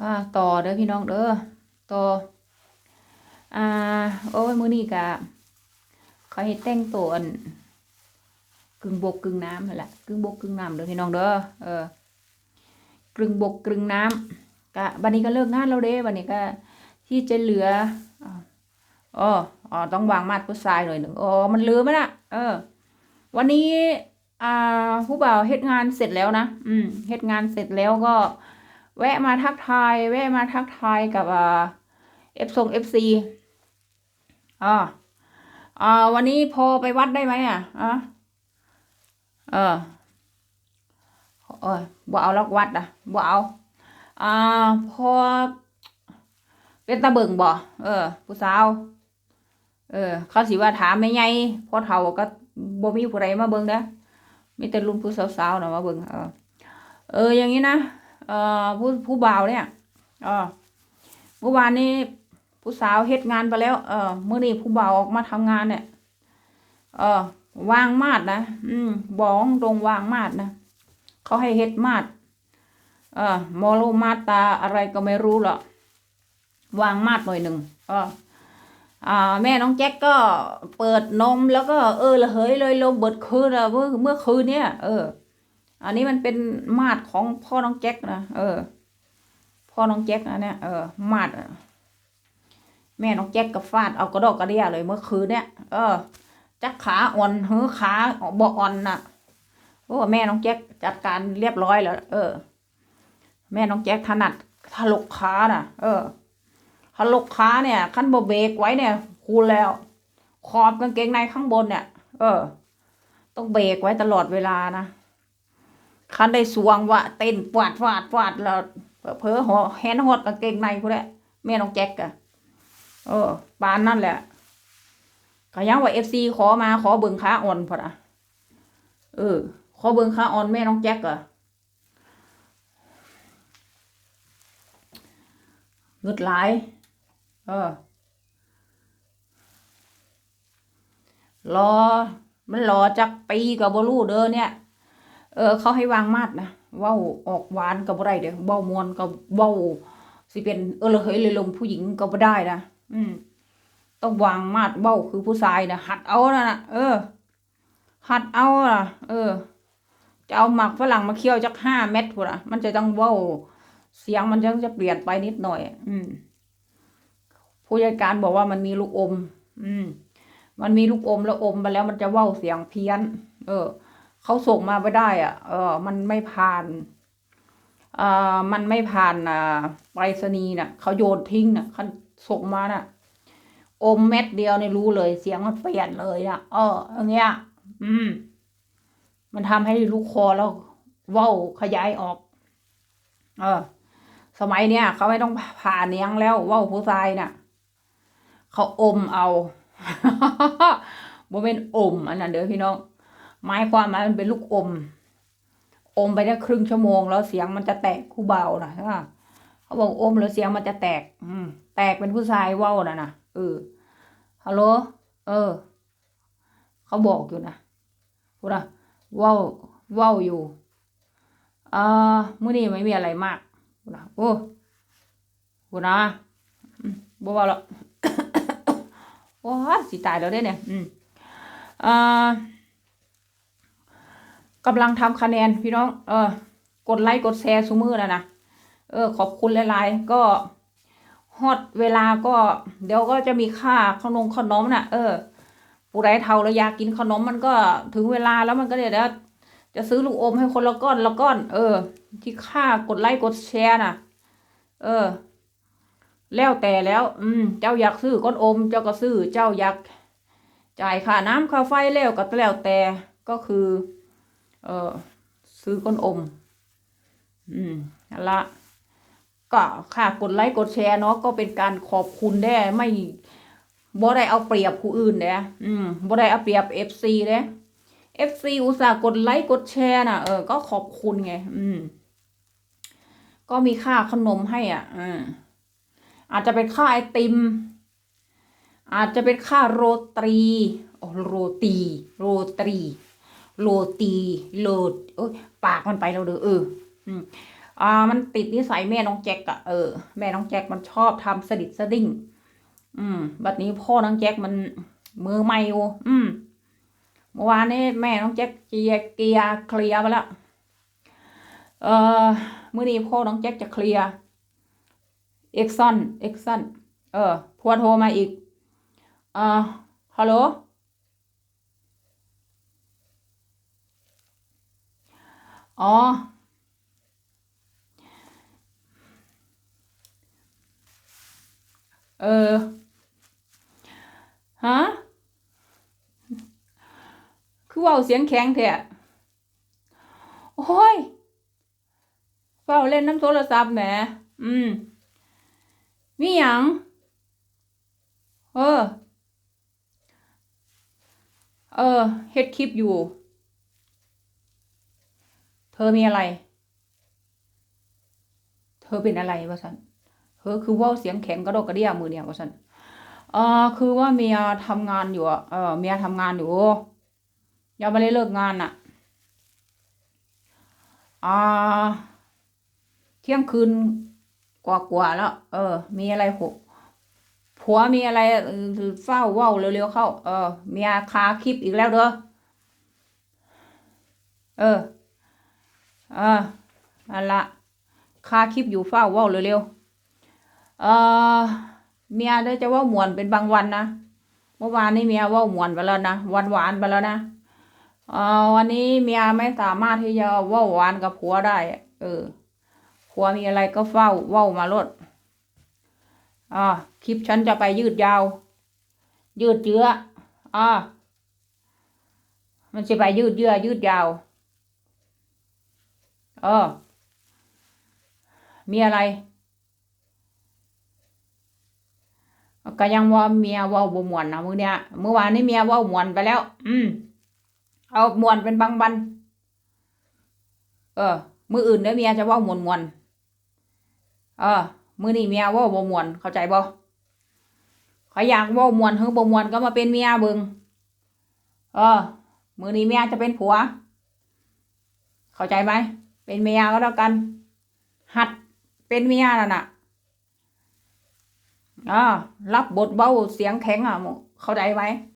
อ่าต่อเด้อพี่น้องเด้อต่ออ่าโอ้ยมื้อนี้ก็เขาให้แต่งตัวอันกึ่งบกกึ่งน้ำนั่นแหละกึ่งบกกึ่งน้ำเด้อพี่น้องเด้อเออกึ่งบกกึ่งน้ำก็บัดนี้ก็เลิกงานแล้วเด้บัดนี้ก็ที่จะเหลืออ๋ออ๋อต้องวางมาดผู้ชายหน่อยหนึ่งอ๋อมันเหลือไหมนะเออ วันนี้อ่าผู้บ่าวเฮ็ดงานเสร็จแล้วนะ อืมเฮ็ดงานเสร็จแล้วก็ แวะมาทักทาย แวะมาทักทายกับเอฟซงเอฟซีอ่าอ่าวันนี้พอไปวัดได้ไหมอะอะเออเออบ่เอาลักวัดอะบ่เอาอ่าพอเป็นตาเบิ่งบ่เออ ผู้สาว เออ เขาสิว่าถามไม่ไงพอเฒ่าก็บ่มีผู้ใดมาเบิ่งเด้อมีแต่รุ่นผู้สาวๆน่ะมาเบิ่งเออเอออย่างนี้นะ เอ่อผู้ผู้บ่าวเนี่ยเออเมื่อวานนี้ผู้สาวเฮ็ดงานไปแล้ว เออเมื่อนี้ผู้บ่าวออกมาทำงานเนี่ย เออวางมาดนะอืมบองตรงวางมาดนะเขาให้เฮ็ดมาดเออโมโลมาตาอะไรก็ไม่รู้หรอกวางมาดหน่อยหนึ่งเอออ่าแม่น้องแจ็คก็เปิดนมแล้วก็เออระเหยเลยลมเบิดคืนอะเมื่อเมื่อคืนเนี่ยเออ อันนี้มันเป็นมาดของพ่อน้องแจ็คนะเออ พ่อน้องแจ็คนะเนี่ยเออมาดแม่น้องแจ็คก็ฟาดเอากระดอกกระเดียเลยเมื่อคืนเนี่ยเออจักขาอ่อนเหือขาบ่อ่อนน่ะโอ้แม่น้องแจ็คจัดการเรียบร้อยแล้วเออ แม่น้องแจ็คถนัดถลกขาน่ะ เออถลกขาเนี่ยขั้นบ่เบรกไว้เนี่ยคูณแล้วขอบกางเกงในข้างบนเนี่ย เออ ต้องเบรกไว้ตลอดเวลานะ คันได้สวงวะเต้นฟาดฟาดฟาดแล้วเพ้อหอแฮนหดกางเกงในกูแหละแม่น้องแจ็คอะเออปานนั่นแหละก็ยังว่าเอฟซีขอมาขอเบิ่งขาอ่อนพอดะเออ ขอเบิ่งขาอ่อนแม่น้องแจ็คอะเงึดหลาย เออรอ มันรอจักปีกับบรูเด้อเนี่ย เออ เขาให้วางมาดนะเว้าออกหวานกับอะไรเด้อเว้ามวนกับเว้าสิเป็นเออละเฮ้ยเลยลมผู้หญิงก็บ่ได้นะอืม ต้องวางมาดเว้าคือผู้ชายนะหัดเอานะนะเออ หัดเอาล่ะเออ จะเอาหมักฝรั่งมาเคี่ยวจักห้าเม็ดพุ่นอะมันจะต้องเว้าเสียงมันจะจะเปลี่ยนไปนิดหน่อย อืม ผู้จัดการบอกว่ามันมีลูกอม อืม มันมีลูกอมแล้วอมไปแล้วมันจะเว้าเสียงเพี้ยน เออ เขาส่งมาไม่ได้อะเออ มันไม่ผ่านอ่ามันไม่ผ่านอ่าไปรษณีย์น่ะเขาโยนทิ้งน่ะเขาส่งมาน่ะ อมเม็ดเดียวเนี่ยรู้เลย เสียงมันเปลี่ยนเลยอะเอออย่างเงี้ย อืม มันทำให้ลูกคอแล้วว้าขยายออก เออ สมัยเนี้ยเขาไม่ต้องผ่าเนียงแล้วว้าผู้ชายน่ะเขาอมเอาบ่เป็นอมอันนั้นเด้อพี่น้อง หมายความว่ามันเป็นลูกอม อมไปได้ครึ่งชั่วโมง แล้วเสียงมันจะแตกคู่เบานะใช่ปะเขาบอกอมแล้วเสียงมันจะแตก อืม แตกเป็นผู้ชายว้าน่ะนะเออฮัลโหลเออ เขาบอกอยู่นะพูดนะว้าเว้าอยู่อ่ามื้อนี้ไม่มีอะไรมากพูดนะโอ้พูดนะบ่ว่าหรอกโอ้ยสิตายแล้วเด้เนี่ย อืมอ่า กำลังทำคะแนนพี่น้อง เออ กดไลค์กดแชร์ซูมือแล้วนะ เออ ขอบคุณหลายๆ ก็ฮอดเวลาก็ เดี๋ยวก็จะมีค่าขนมขนมน่ะ เออผู้ใดเทาแล้วอยากกินขนมมันก็ถึงเวลาแล้วมันก็เดี๋ยวจะซื้อลูกอมให้คนละก้อนละก้อน เออ ที่ค่ากดไลค์กดแชร์น่ะ เออ แล้วแต่แล้ว อืม เจ้าอยากซื้อก้อนอม เจ้าก็ซื้อ เจ้าอยาก จ่ายค่าน้ำค่าไฟแล้วก็แล้วแต่ก็คือ เออซื้อก้นอม อืมนั่นละก็ค่ะกดไลค์กดแชร์เนาะก็เป็นการขอบคุณได้ไม่บ่ได้เอาเปรียบผู้อื่นเด้อืมบ่ได้เอาเปรียบเอฟซีเด้เอฟซีอุตส่าห์กดไลค์กดแชร์น่ะเออก็ขอบคุณไง อืม ก็มีค่าขนมให้อะอืมอาจจะเป็นค่าไอติม อาจจะเป็นค่าโรตรีโอโรตี โรตรี โรตีโรดโอ้ยปากมันไปแล้วเด้อเอออืมอ่ามันติดนิสัยแม่น้องแจ็คอะเออแม่น้องแจ็คมันชอบทำสดิดสดิ้งอืมบัดนี้พ่อน้องแจ็คมันมือไม่โออืมเมื่อวานนี้แม่น้องแจ็คเจียเกียร์เคลียร์ไปแล้วเอ่อมื่อนี้พ่อน้องแจ็คจะเคลียร์เอ็กซอนเอ็กซอนเออพัวโทรมาอีกอ่าฮัลโหล อ๋อ เออ ฮะ คือเว่าเสียงแข็งแท้โอ้ยเฝ้าเล่นน้ำโทรศัพท์แหม อืม มีหยัง เออ เออ เฮ็ดคลิปอยู่ เธอมีอะไร เธอเป็นอะไรวะสันเธอคือว่าเสียงแข็งกระโดดกระเดี่ยมือเนี่ยวะสันเออคือว่าเมียทำงานอยู่อะเออเมียทำงานอยู่ยังไม่ได้เลิกงานอะอ่าเที่ยงคืนกว่าๆแล้ว เออ มีอะไรหกผัวมีอะไรเฝ้าเว้าเร็วๆเข้า เออเมียคาคลิปอีกแล้วเด้อเออ เออนั่นละคาคลิปอยู่เฝ้าเว้าเร็วๆเออเมียได้จะว่าหมวนเป็นบางวันนะเมื่อวานนี้เมียว่าหมวนไปแล้วนะวานหวานไปแล้วนะเออวันนี้เมียไม่สามารถที่จะว่าหวานกับผัวได้ เออผัวมีอะไรก็เฝ้าว้ามาลดอ่าคลิปฉันจะไปยืดยาว ยืดเยื้ออ่ามันจะไปยืดเยื้อยืดยาว เออ มีอะไรก็ยังว่าเมียว่าบมวนนะมือเนี้ยเมื่อวานนี้เมียว่ามวนไปแล้ว อืม เอามวนเป็นบางวัน เออ มืออื่นเด้อเมียจะว่ามวนมวนเออ มือนี้เมียว่าบมวนเข้าใจบ่ขอยากว่ามวนหรือบมวนก็มาเป็นเมียเบิงเออ มือนี้เมียจะเป็นผัว เข้าใจไหม เป็นเมียก็แล้วกัน หัดเป็นเมียแล้วนน่ะอ่ารับบทเบาเสียงแข็งอะเข้าใจไหม